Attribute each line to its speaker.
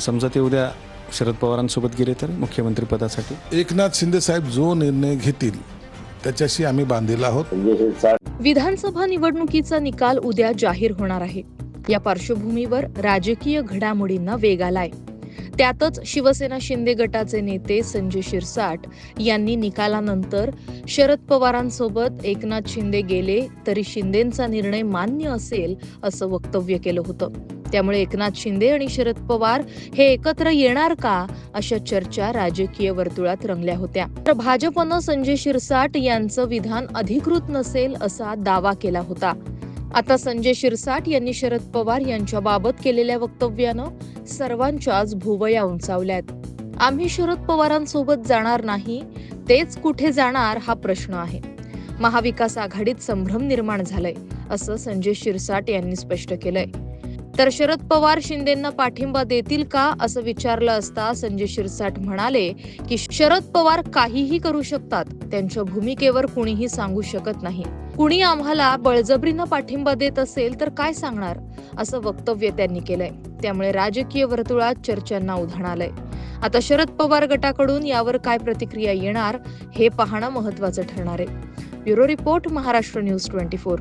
Speaker 1: समजा ते उद्या शरद पवारांसोबत गेले तर मुख्यमंत्री पदासाठी?
Speaker 2: एकनाथ शिंदे साहेब जो निर्णय घेतील त्याच्याशी आम्ही बांधील आहोत.
Speaker 3: विधानसभा निवडणुकीचा निकाल उद्या जाहीर होणार आहे. या पार्श्वभूमीवर राजकीय घडामोडींना वेग आलाय. त्यातच शिवसेना शिंदे गटाचे नेते संजय शिरसाट यांनी निकालानंतर शरद पवारांसोबत एकनाथ शिंदे गेले तरी शिंदेंचा निर्णय मान्य असेल असं वक्तव्य केलं होतं. त्यामुळे एकनाथ शिंदे आणि शरद पवार हे एकत्र येणार का अशा चर्चा राजकीय वर्तुळात रंगल्या होत्या. तर भाजपनं संजय शिरसाट यांचं विधान अधिकृत नसेल असा दावा केला होता. आता संजय शिरसाट यांनी शरद पवार यांच्याबाबत केलेल्या वक्तव्यानं सर्वांच्याच भुवया उंचावल्यात. आम्ही शरद पवारांसोबत जाणार नाही तेच कुठे जाणार हा प्रश्न आहे. महाविकास आघाडीत संभ्रम निर्माण झालाय असं संजय शिरसाट यांनी स्पष्ट केलंय. तर शरद पवार शिंदेंना पाठिंबा देतील का असं विचारलं असता संजय शिरसाट म्हणाले की शरद पवार काहीही करू शकतात. त्यांच्या भूमिकेवर कुणीही सांगू शकत नाही. कुणी आम्हाला बळजबरीनं पाठिंबा देत असेल तर काय सांगणार? असं वक्तव्य त्यांनी केलंय. त्यामुळे राजकीय वर्तुळात चर्चांना उधाण आलंय. आता शरद पवार गटाकडून यावर काय प्रतिक्रिया येणार हे पाहणं महत्वाचं ठरणार आहे. Bureau report Maharashtra news twenty four.